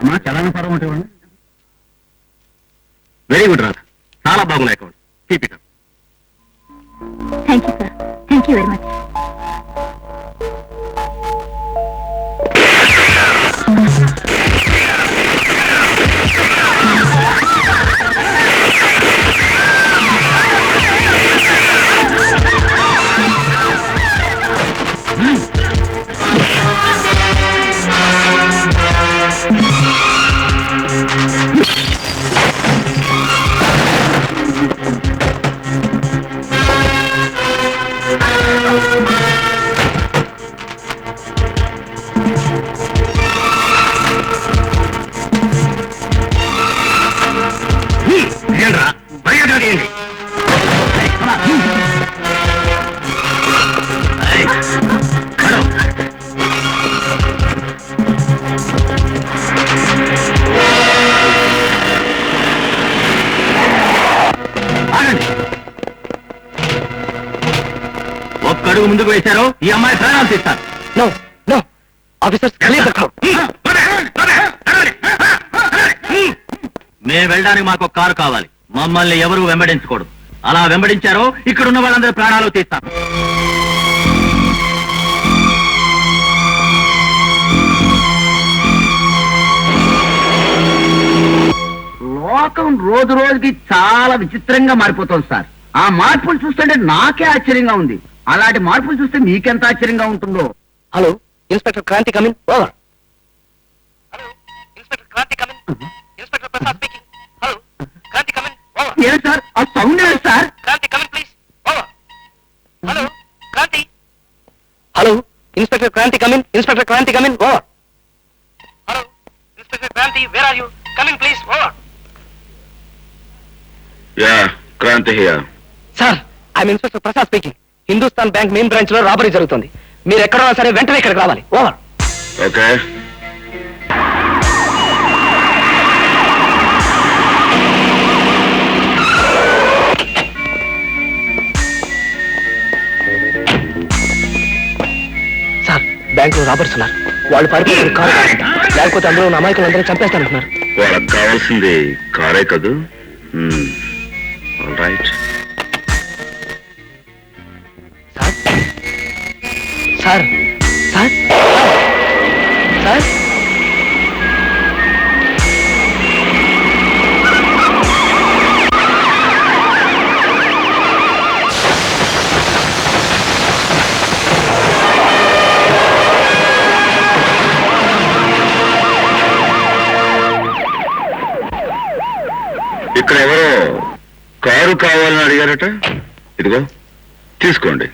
అమ్మా చలానా ఫారం ఒకటి ఇవ్వండి వెరీ గుడ్ రాధ. చాలా బాగున్నాయి account. Keep it thank you sir thank you very much ఏంట్రా? ఒక్కడుగు ముందుకు వేశారు ఈ అమ్మాయి ప్రాణాలు తీస్తారు. ఆఫీసర్స్ వెళ్ళడానికి మాకు ఒక కారు కావాలి. మమ్మల్ని ఎవరు వెంబడించకూడదు. అలా వెంబడించారో ఇక్కడ ఉన్న వాళ్ళందరి ప్రాణాలు తీస్తాం లోకం రోజు రోజుకి చాలా విచిత్రంగా మారిపోతుంది సార్. ఆ మార్పులు చూస్తుంటే నాకే ఆశ్చర్యంగా ఉంది. అలాంటి మార్పులు చూస్తే మీకెంత ఆశ్చర్యంగా ఉంటుందో. Hello inspector Kranti come in over hello inspector Kranti come in inspector Prasad ఏం సార్? ఆ సౌండ్ ఏంటి sir? Kranti come in please hello Kranti. Hello inspector Kranti come in inspector Kranti come in over hello inspector Kranti where are you come in please over yeah Kranti here sir I'm inspector Prasad speaking. Hindustan bank main బ్రాంచ్లో robbery జరుగుతుంది. మీరు ఎక్కడో సరే వెంటనే ఇక్కడికి రావాలి. Over okay. Sir బ్యాంక్లో robbers ఉన్నారు. వాళ్ళు పారిపోయి కారు. లేకపోతే అందులో ఉన్న అమాయకులందరూ చంపేస్తానంటున్నారు. వాళ్ళకి కావాల్సింది కారే కదూ? Right sir? సార్ అక్కడ ఎవరో కారు కావాలని అడిగారట. ఇదిగో తీసుకోండి.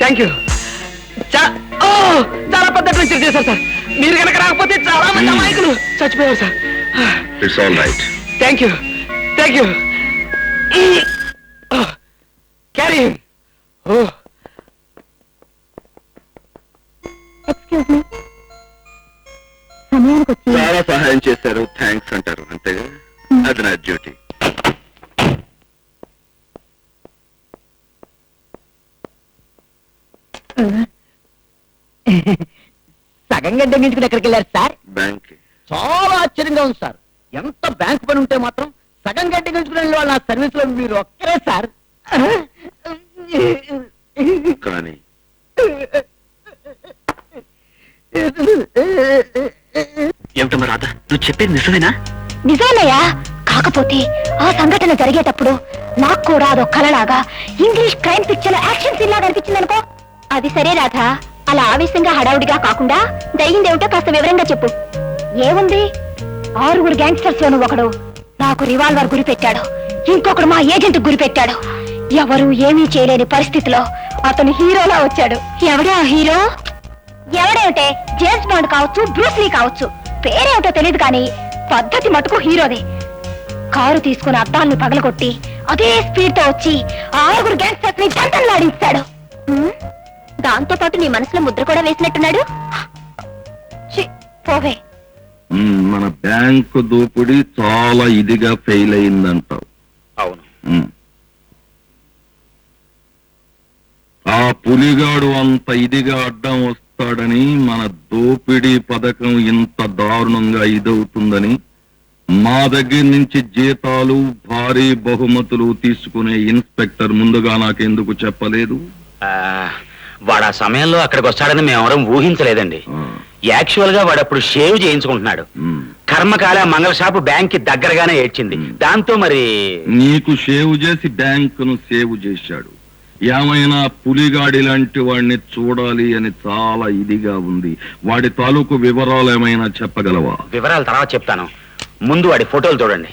థ్యాంక్ యూ చాలా పెద్ద అడ్వెంచర్ చేశారు సార్. మీరు కనుక రాకపోతే చాలా మంది అమాయకులు చచ్చిపోయారు sir. It's all right thank you thank you carry oh excuse me సమయానికి వచ్చి చాలా సహాయం చేశారు. థ్యాంక్స్ అంటారు. అంతేగా? అది నా డ్యూటీ సగం గడ్డ మించుకుని ఎక్కడికి వెళ్ళారు సార్? బ్యాంక్ చాలా ఆశ్చర్యంగా ఉంది సార్. ఎంత బ్యాంక్ పని ఉంటే మాత్రం సగం గడ్డి గెలుచుకునే వాళ్ళు నా సర్వీస్లో మీరు ఒక్కరే సార్. కానీ. నువ్వు చెప్పేది నిజమేనా? నిజమేనయ్యా. కాకపోతే ఆ సంఘటన జరిగేటప్పుడు నాకు కూడా అదో కలలాగా English crime picture action scene లాగా అనిపించింది అనుకో అది సరే రాధా. అలా ఆవేశంగా హడావుడిగా కాకుండా జరిగిందేమిటో కాస్త వివరంగా చెప్పు. ఏముంది? ఆరుగురు గ్యాంగ్స్టర్స్ లోను ఒకడు నాకు రివాల్వర్ గురి పెట్టాడు ఇంకొకడు మా ఏజెంట్ గురి పెట్టాడు ఎవరు ఏమీ చేయలేని పరిస్థితిలో అతను హీరోలా వచ్చాడు. ఎవడే ఆ హీరో? ఎవడేమిటే? జేమ్స్ బాండ్ కావచ్చు బ్రూస్లీ కావచ్చు. పేరేమిటో తెలియదు కానీ పద్ధతి మటుకు హీరోదే. కారు తీసుకుని అద్దాన్ని పగలగొట్టి అదే స్పీడ్తో వచ్చి ఆరుగురు గ్యాంగ్స్టర్స్ని దంతలాడించాడు దాంతో పాటు నీ మనసులో ముద్ర కూడా వేసినట్టున్నాడు? ఛీ, పోవే. మ్మ్, మన బ్యాంకు దోపిడీ చాలా ఇదిగా ఫెయిల్ అయిందంటావు. అవును. ఆ పులిగాడు అంత ఇదిగా అడ్డం వస్తాడని మన దోపిడీ పథకం ఇంత దారుణంగా ఇదవుతుందని మా దగ్గర నుంచి జీతాలు భారీ బహుమతులు తీసుకునే ఇన్స్పెక్టర్ ముందుగా నాకెందుకు చెప్పలేదు? ఆ, వాడు ఆ సమయంలో అక్కడికి వస్తాడని మేమెవరం ఊహించలేదండి. యాక్చువల్గా వాడు అప్పుడు షేవ్ చేయించుకుంటున్నాడు. కర్మకాల మంగళ షాపు బ్యాంక్కి దగ్గరగానే ఏడ్చింది. దాంతో మరి నీకు సేవ్ చేసి బ్యాంకును సేవ్ చేశాడు. ఏమైనా పులిగాడి లాంటి వాడిని చూడాలి అని చాలా ఇదిగా ఉంది. వాడి తాలూకు వివరాలు ఏమైనా చెప్పగలవా? వివరాలు తర్వాత చెప్తాను. ముందు వాడి ఫోటోలు చూడండి.